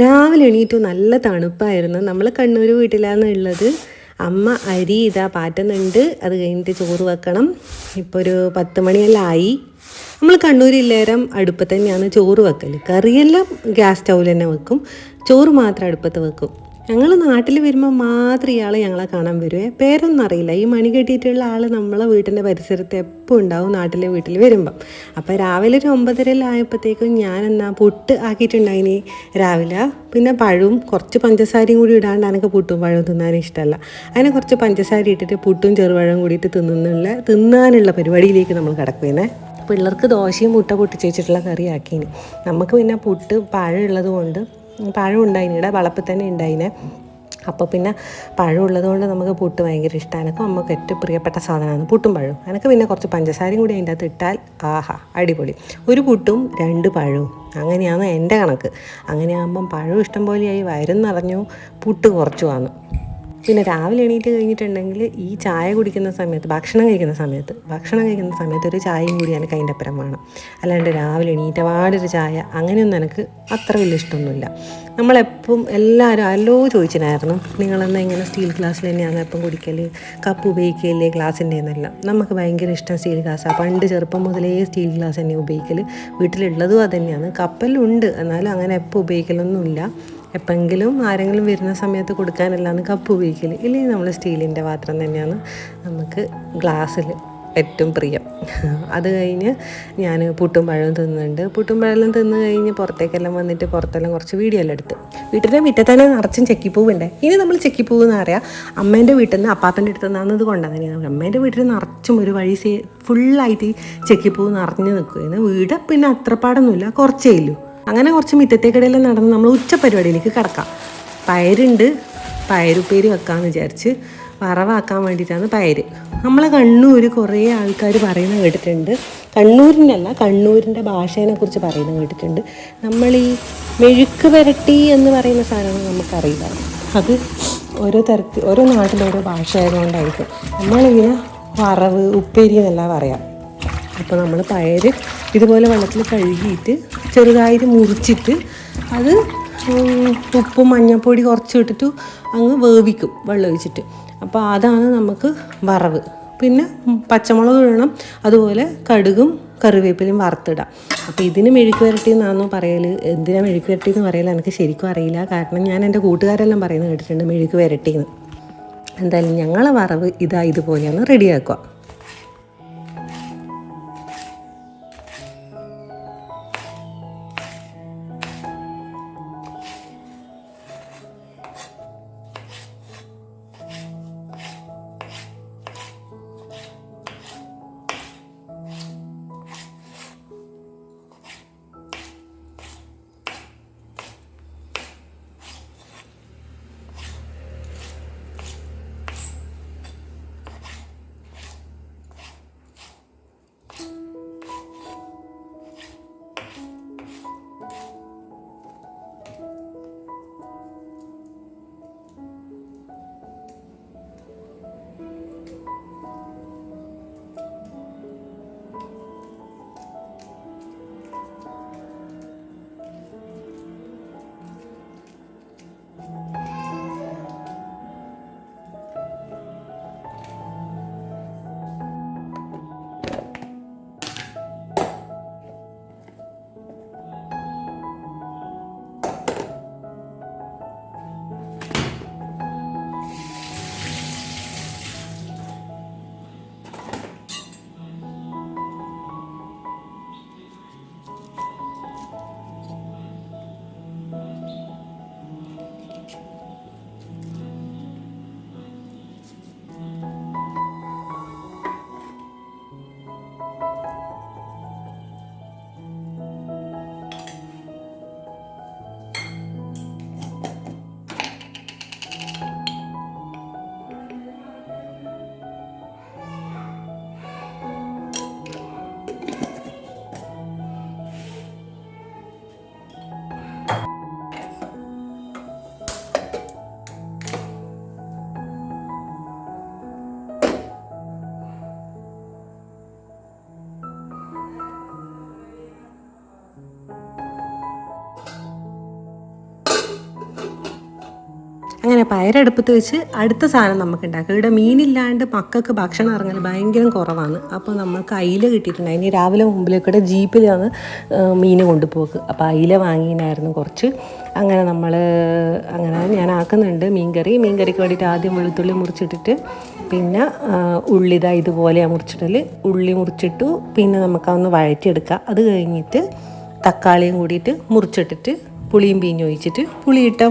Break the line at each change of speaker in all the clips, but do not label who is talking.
രാവിലെ എണീറ്റു നല്ല തണുപ്പായിരുന്നു. നമ്മൾ കണ്ണൂർ വീട്ടിലാണ് ഉള്ളത്? അമ്മ അരി ഇതാ പാറ്റുന്നുണ്ട്. അത് കഴിഞ്ഞിട്ട് ചോറ് വെക്കണം. ഇപ്പോൾ ഒരു പത്ത് മണിയെല്ലാം ആയി. നമ്മൾ കണ്ണൂരില്ലേരം അടുപ്പത്ത് തന്നെയാണ് ചോറ് വെക്കൽ കറിയെല്ലാം ഗ്യാസ് സ്റ്റൗവിൽ തന്നെ വെക്കും. ചോറ് മാത്രം അടുപ്പത്ത് വെക്കും. ഞങ്ങൾ നാട്ടിൽ വരുമ്പോൾ മാത്രം ഇയാൾ ഞങ്ങളെ കാണാൻ വരുവേ. പേരൊന്നും അറിയില്ല. ഈ മണി കെട്ടിയിട്ടുള്ള ആൾ നമ്മളെ വീട്ടിന്റെ പരിസരത്ത് എപ്പോൾ ഉണ്ടാവും നാട്ടിലെ വീട്ടിൽ വരുമ്പം. അപ്പോൾ രാവിലെ ഒരു ഒമ്പതരയിലായപ്പോഴത്തേക്കും ഞാൻ എന്നാ പുട്ട് ആക്കിയിട്ടുണ്ടായിനി രാവിലെ. പിന്നെ പഴവും കുറച്ച് പഞ്ചസാരയും കൂടി ഇടാണ്ട് എനിക്ക് പുട്ടും പഴവും തിന്നാൻ ഇഷ്ടമല്ല അതിനെ കുറച്ച് പഞ്ചസാര ഇട്ടിട്ട് പുട്ടും ചെറുപഴവും കൂടിയിട്ട് തിന്നുന്നുള്ള തിന്നാനുള്ള പരിപാടിയിലേക്ക് നമ്മൾ കിടക്കുന്നേ പിള്ളേർക്ക് ദോശയും മുട്ട പൊട്ടിച്ച് വെച്ചിട്ടുള്ള കറി നമുക്ക് പിന്നെ പുട്ട് പഴം ഉള്ളത് കൊണ്ട് പഴം ഉണ്ടായിന് ഇവിടെ വളപ്പിൽ തന്നെ ഉണ്ടായിനെ. അപ്പോൾ പിന്നെ പഴം ഉള്ളതുകൊണ്ട് നമുക്ക് പുട്ട് ഭയങ്കര ഇഷ്ടമാണ് അപ്പോൾ നമുക്ക് ഏറ്റവും പ്രിയപ്പെട്ട സാധനമാണ് പുട്ടും പഴവും. എനിക്ക് പിന്നെ കുറച്ച് പഞ്ചസാരയും കൂടി അതിന്റെ അകത്ത് ഇട്ടാൽ ആഹാ അടിപൊളി. ഒരു പുട്ടും രണ്ട് പഴവും. അങ്ങനെയാണ് എന്റെ കണക്ക്. അങ്ങനെയാകുമ്പം പഴവും ഇഷ്ടം പോലെയായി വയറും നിറഞ്ഞു പുട്ട് കുറച്ചു വന്നു. പിന്നെ രാവിലെ എണീറ്റ് കഴിഞ്ഞിട്ടുണ്ടെങ്കിൽ ഈ ചായ കുടിക്കുന്ന സമയത്ത് ഭക്ഷണം കഴിക്കുന്ന സമയത്ത് ഭക്ഷണം കഴിക്കുന്ന സമയത്ത് ഒരു ചായയും കൂടി എനിക്ക് അതിന്റെ അപ്പുറം വേണം. അല്ലാണ്ട് രാവിലെ എണീറ്റ പാടൊരു ചായ അങ്ങനെയൊന്നും എനിക്ക് അത്ര വലിയ ഇഷ്ടമൊന്നുമില്ല. നമ്മളെപ്പം എല്ലാവരും അല്ലോ ചോദിച്ചിട്ടായിരുന്നു നിങ്ങളെന്നാൽ ഇങ്ങനെ സ്റ്റീൽ ഗ്ലാസ്സിൽ തന്നെയാണ് എപ്പം കുടിക്കൽ കപ്പ് ഉപയോഗിക്കല്ലേ ഗ്ലാസിന്റെ എന്നെല്ലാം? നമുക്ക് ഭയങ്കര ഇഷ്ടം സ്റ്റീൽ ഗ്ലാസ്സാണ് പണ്ട് ചെറുപ്പം മുതലേ സ്റ്റീൽ ഗ്ലാസ് തന്നെ ഉപയോഗിക്കൽ വീട്ടിലുള്ളതും അതുതന്നെയാണ് കപ്പലുണ്ട്. എന്നാലും അങ്ങനെ എപ്പോൾ ഉപയോഗിക്കലൊന്നുമില്ല. എപ്പെങ്കിലും ആരെങ്കിലും വരുന്ന സമയത്ത് കൊടുക്കാനല്ലാന്ന് കപ്പ് ഉപയോഗിക്കൽ ഇല്ലെങ്കിൽ നമ്മൾ സ്റ്റീലിന്റെ പാത്രം തന്നെയാണ് നമുക്ക് ഗ്ലാസ്സിൽ ഏറ്റവും പ്രിയം. അത് കഴിഞ്ഞ് ഞാൻ പുട്ടും പഴവും തിന്നുന്നുണ്ട്. പുട്ടും പഴമെല്ലാം തിന്ന് കഴിഞ്ഞ് പുറത്തേക്കെല്ലാം വന്നിട്ട് പുറത്തെല്ലാം കുറച്ച് വീഡിയോ എല്ലാം എടുത്ത്. വീട്ടിന്റെ മുറ്റത്തന്നെ നിറച്ചും ചെക്കിപ്പൂവുണ്ട് ഇനി നമ്മൾ ചെക്കിപ്പൂവ് എന്ന് പറയാം അമ്മേന്റെ വീട്ടിൽ നിന്ന് അപ്പാപ്പന്റെ അടുത്ത് നിന്നത് കൊണ്ടാണ് തന്നെ അമ്മേന്റെ വീട്ടിൽ നിറച്ചും ഒരു വഴി സേ ഫുള്ളായിട്ട് ചെക്കിപ്പൂവ് നിറഞ്ഞ് നിൽക്കുകയാണ് വീട് പിന്നെ അത്രപ്പാടൊന്നുമില്ല കുറച്ചേ ഉള്ളൂ. അങ്ങനെ കുറച്ച് മിറ്റത്തേക്കിടയിലും നടന്ന് നമ്മൾ ഉച്ച പരിപാടിയിലേക്ക് കിടക്കാം. പയറുണ്ട്. പയറുപ്പേര് വെക്കാമെന്ന് വിചാരിച്ച് വറവാക്കാൻ വേണ്ടിയിട്ടാണ് പയര് നമ്മളെ കണ്ണൂർ കുറേ ആൾക്കാർ പറയുന്ന കേട്ടിട്ടുണ്ട്. കണ്ണൂരിന്റെ അല്ല കണ്ണൂരിന്റെ ഭാഷേനെ കുറിച്ച് പറയുന്നത് കേട്ടിട്ടുണ്ട്. നമ്മൾ ഈ മെഴുക്ക് വരട്ടി എന്ന് പറയുന്ന സാധനം നമുക്കറിയില്ല. അത് ഓരോ തരത്തിൽ ഓരോ നാട്ടിലോരോ ഭാഷ ആയതുകൊണ്ടായിരിക്കും നമ്മളിങ്ങനെ വറവ് ഉപ്പേരി എന്നെല്ലാം പറയാം. അപ്പോൾ നമ്മൾ പയർ ഇതുപോലെ വെള്ളത്തിൽ കഴുകിയിട്ട് ചെറുതായിട്ട് മുറിച്ചിട്ട് അത് ഉപ്പും മഞ്ഞൾപ്പൊടി കുറച്ച് ഇട്ടിട്ട് അങ്ങ് വേവിക്കും വെള്ളം ഒഴിച്ചിട്ട്. അപ്പോൾ അതാണ് നമുക്ക് വറവ്. പിന്നെ പച്ചമുളക് ഇടണം അതുപോലെ കടുകും കറിവേപ്പിലയും വറുത്തിടാം. അപ്പോൾ ഇതിന് മെഴുക്ക് വരട്ടി എന്നാണോ പറയൽ എന്തിനാണ് മെഴുക്ക് വരട്ടി എന്ന് പറയൽ എനിക്ക് ശരിക്കും അറിയില്ല. കാരണം ഞാൻ എന്റെ കൂട്ടുകാരെല്ലാം പറയുന്നത് കേട്ടിട്ടുണ്ട് മെഴുക്ക് വരട്ടി എന്ന് എന്തായാലും ഞങ്ങളെ വറവ് ഇതാ ഇതുപോലെയാണ് റെഡിയാക്കുക. അങ്ങനെ പയരടുപ്പത്ത് വെച്ച് അടുത്ത സാധനം നമുക്ക് ഉണ്ടാക്കാം ഇവിടെ മീനില്ലാണ്ട് മക്കൾക്ക് ഭക്ഷണം ഇറങ്ങൽ ഭയങ്കര കുറവാണ്. അപ്പോൾ നമുക്ക് അയില കിട്ടിയിട്ടുണ്ട്. അതിന് രാവിലെ മുമ്പിലേക്കൂടെ ജീപ്പിലാണ് മീൻ കൊണ്ടുപോക്ക്. അപ്പോൾ അയില വാങ്ങിയിട്ടായിരുന്നു കുറച്ച്. അങ്ങനെ നമ്മൾ അങ്ങനെ ഞാൻ ആക്കുന്നുണ്ട് മീൻകറി. മീൻകറിക്ക് വേണ്ടിയിട്ട് ആദ്യം വെളുത്തുള്ളി മുറിച്ചിട്ടിട്ട് പിന്നെ ഉള്ളി ഇതാ ഇതുപോലെയാണ് മുറിച്ചിടൽ ഉള്ളി മുറിച്ചിട്ടു പിന്നെ നമുക്കതൊന്ന് വഴറ്റിയെടുക്കാം. അത് കഴിഞ്ഞിട്ട് തക്കാളിയും കൂടിയിട്ട് മുറിച്ചിട്ടിട്ട് പുളിയും പീഞ്ഞ് ഒഴിച്ചിട്ട് പുളിയിട്ട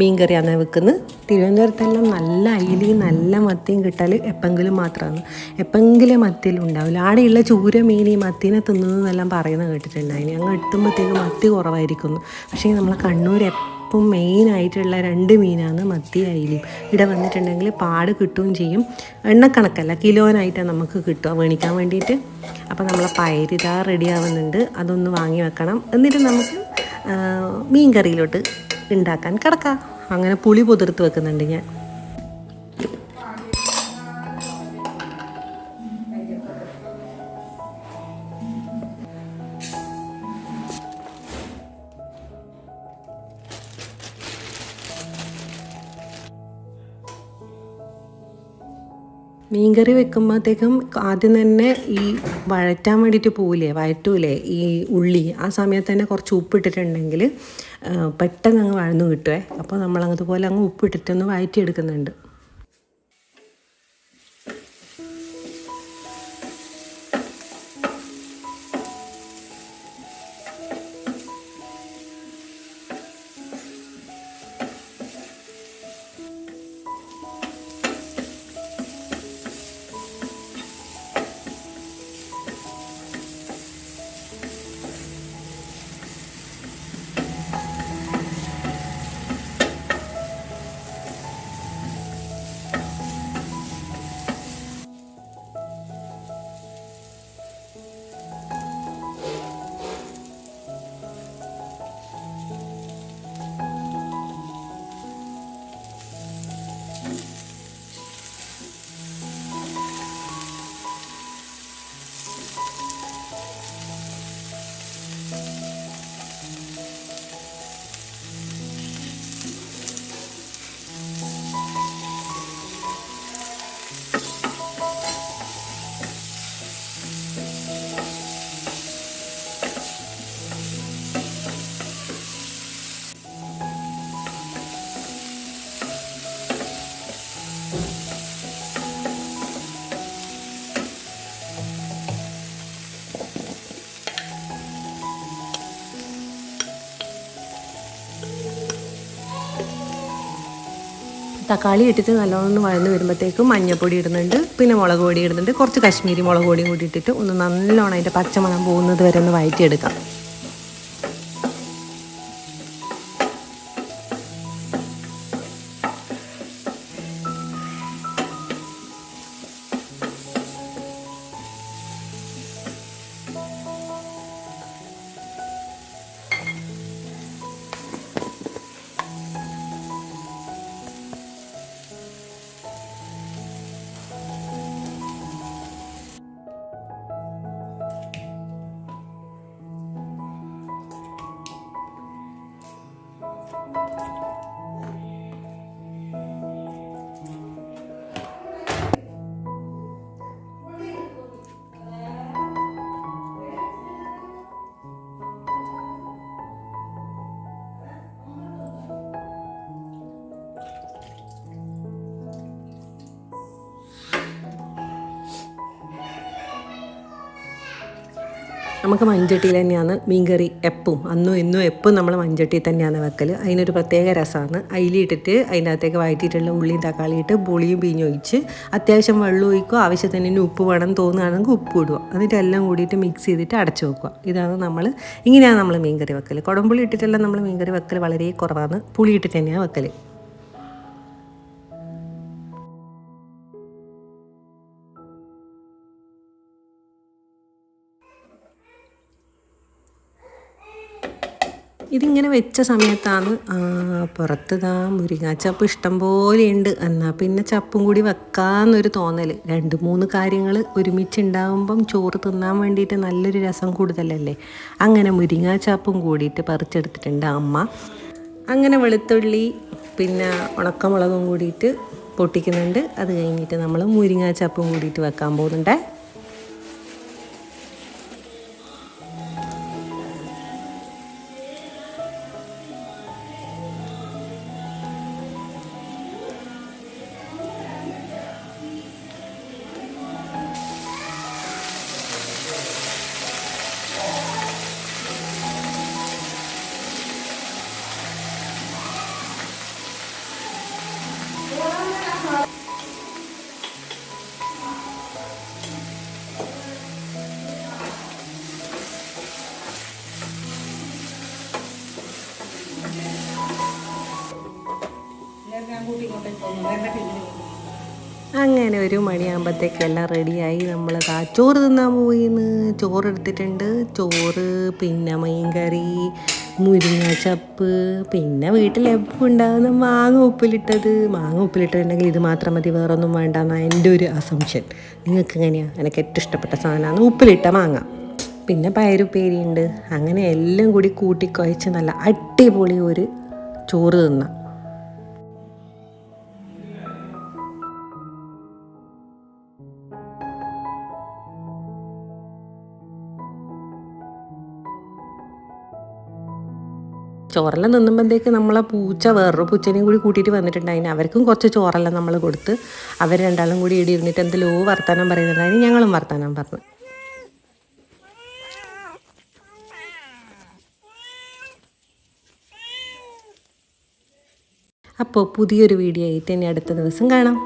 മീൻ കറിയാണ് വെക്കുന്നത്. തിരുവനന്തപുരത്തെല്ലാം നല്ല അയിലയും നല്ല മത്തിയും കിട്ടാൽ എപ്പെങ്കിലും മാത്രമാണ്. എപ്പെങ്കിലും മത്തിയിൽ ഉണ്ടാവില്ല. ആടെയുള്ള ചൂര മീൻ ഈ മത്തിനെ തിന്നുന്നതെന്നെല്ലാം പറയുന്നത് കേട്ടിട്ടുണ്ടായിന് ഞങ്ങൾ എത്തുമ്പോഴത്തേക്ക് മത്തി കുറവായിരിക്കുന്നു. പക്ഷേ നമ്മളെ കണ്ണൂർ എപ്പം മെയിനായിട്ടുള്ള രണ്ട് മീനാണ് മത്തി അയിലയും. ഇവിടെ വന്നിട്ടുണ്ടെങ്കിൽ പാട് കിട്ടുകയും ചെയ്യും. എണ്ണക്കണക്കല്ല കിലോനായിട്ടാണ് നമുക്ക് കിട്ടുക വേണിക്കാൻ വേണ്ടിയിട്ട്. അപ്പോൾ നമ്മളെ പയരിതാ റെഡി ആവുന്നുണ്ട്. അതൊന്ന് വാങ്ങി വെക്കണം. എന്നിട്ട് നമുക്ക് മീൻ കറിയിലോട്ട് ഉണ്ടാക്കാൻ കിടക്കാം. അങ്ങനെ പുളി പുതിർത്ത് വെക്കുന്നുണ്ട് ഞാൻ. മീൻകറി വെക്കുമ്പോഴത്തേക്കും ആദ്യം തന്നെ ഈ വഴറ്റാൻ വേണ്ടിയിട്ട് പോവില്ലേ വഴറ്റൂലേ? ഈ ഉള്ളി ആ സമയത്ത് തന്നെ കുറച്ച് ഉപ്പിട്ടിട്ടുണ്ടെങ്കിൽ പെട്ടെന്ന് അങ്ങ് വഴന്നു കിട്ടുമേ അപ്പോൾ നമ്മൾ അതുപോലെ അങ്ങ് ഉപ്പിട്ടിട്ടൊന്ന് വഴറ്റിയെടുക്കുന്നുണ്ട്. തക്കാളി ഇട്ടിട്ട് നല്ലോണം വഴന്ന് വരുമ്പോഴത്തേക്കും മഞ്ഞൾപ്പൊടി ഇടുന്നുണ്ട്. പിന്നെ മുളക് പൊടി ഇടുന്നുണ്ട്. കുറച്ച് കശ്മീരി മുളക് പൊടിയും കൂടി ഇട്ടിട്ട് ഒന്ന് നല്ലോണം അതിന്റെ പച്ചമണം പോകുന്നത് വരെ ഒന്ന് വഴറ്റിയെടുക്കാം. നമുക്ക് മൺചട്ടിയിൽ തന്നെയാണ് മീൻകറി എപ്പും. അന്നും ഇന്നും എപ്പും നമ്മൾ മൺചട്ടിയിൽ തന്നെയാണ് വെക്കൽ അതിനൊരു പ്രത്യേക രസമാണ് അതിലിട്ടിട്ട് അതിന്റെ അകത്തേക്ക് വഴറ്റിയിട്ടുള്ള ഉള്ളിയും തക്കാളി ഇട്ട് പുളിയും പിഞ്ഞൊഴിച്ച് അത്യാവശ്യം വെള്ളം ഒഴിക്കുക. ആവശ്യത്തിന് ഉപ്പ് വേണം തോന്നുകയാണെങ്കിൽ ഉപ്പ് ഇടുക. എന്നിട്ട് എല്ലാം കൂടിയിട്ട് മിക്സ് ചെയ്തിട്ട് അടച്ചു വെക്കുക. ഇതാണ് നമ്മൾ ഇങ്ങനെയാണ് നമ്മൾ മീൻകറി വെക്കൽ കുടംപുളി ഇട്ടിട്ടെല്ലാം നമ്മൾ മീൻകറി വെക്കൽ വളരെ കുറവാണ്. പുളി ഇട്ടിട്ട് തന്നെയാണ് വെക്കൽ ഇതിങ്ങനെ വെച്ച സമയത്താണ് പുറത്ത് ദാ മുരിങ്ങാച്ചപ്പ് ഇഷ്ടം പോലെ ഉണ്ട് എന്നാൽ പിന്നെ ചപ്പും കൂടി വെക്കാമെന്നൊരു തോന്നൽ രണ്ട് മൂന്ന് കാര്യങ്ങൾ ഒരുമിച്ച് ഉണ്ടാകുമ്പം ചോറ് തിന്നാൻ വേണ്ടിയിട്ട് നല്ലൊരു രസം കൂടുതലല്ലേ? അങ്ങനെ മുരിങ്ങാച്ചപ്പും കൂടിയിട്ട് പറിച്ചെടുത്തിട്ടുണ്ട് അമ്മ. അങ്ങനെ വെളുത്തുള്ളി പിന്നെ ഉണക്കമുളകും കൂടിയിട്ട് പൊട്ടിക്കുന്നുണ്ട്. അത് കഴിഞ്ഞിട്ട് നമ്മൾ മുരിങ്ങ ചപ്പും കൂടിയിട്ട് വെക്കാൻ പോകുന്നുണ്ടേ. അങ്ങനെ ഒരു മണിയാകുമ്പോഴത്തേക്ക് എല്ലാം റെഡിയായി. നമ്മൾ ചോറ് തിന്നാൻ പോയിന്ന്. ചോറ് എടുത്തിട്ടുണ്ട്. ചോറ് പിന്നെ മീൻകറി മുരിങ്ങ ചപ്പ് പിന്നെ വീട്ടിൽ എപ്പോൾ ഉണ്ടാകുന്ന മാങ്ങ ഉപ്പിലിട്ടത്. മാങ്ങ ഉപ്പിലിട്ടിട്ടുണ്ടെങ്കിൽ ഇത് മാത്രം മതി വേറൊന്നും വേണ്ട എന്നാണ് എന്റെ ഒരു അസംഷൻ നിങ്ങൾക്ക് എങ്ങനെയാണ് എനിക്ക് ഏറ്റവും ഇഷ്ടപ്പെട്ട സാധനമാണ് ഉപ്പിലിട്ട മാങ്ങ. പിന്നെ പയറുപ്പേരിയുണ്ട്. അങ്ങനെ എല്ലാം കൂടി കൂട്ടിക്കുഴച്ച് നല്ല അടിപൊളി ഒരു ചോറ് തിന്നാം. ചോറെല്ലാം തിന്നുമ്പോഴത്തേക്ക് നമ്മളെ പൂച്ച വേറൊരു പൂച്ചനെയും കൂടി കൂട്ടിയിട്ട് വന്നിട്ടുണ്ടായിന് അവർക്കും കുറച്ച് ചോറെല്ലാം നമ്മൾ കൊടുത്ത് അവർ രണ്ടാളും കൂടി ഇടി ഇരുന്നിട്ട് എന്തെല്ലോ വർത്താനം പറയുന്നുണ്ടായിന് ഞങ്ങളും വർത്താനം പറഞ്ഞു. അപ്പോൾ പുതിയൊരു വീഡിയോ ആയിട്ട് ഇനി അടുത്ത ദിവസം കാണാം.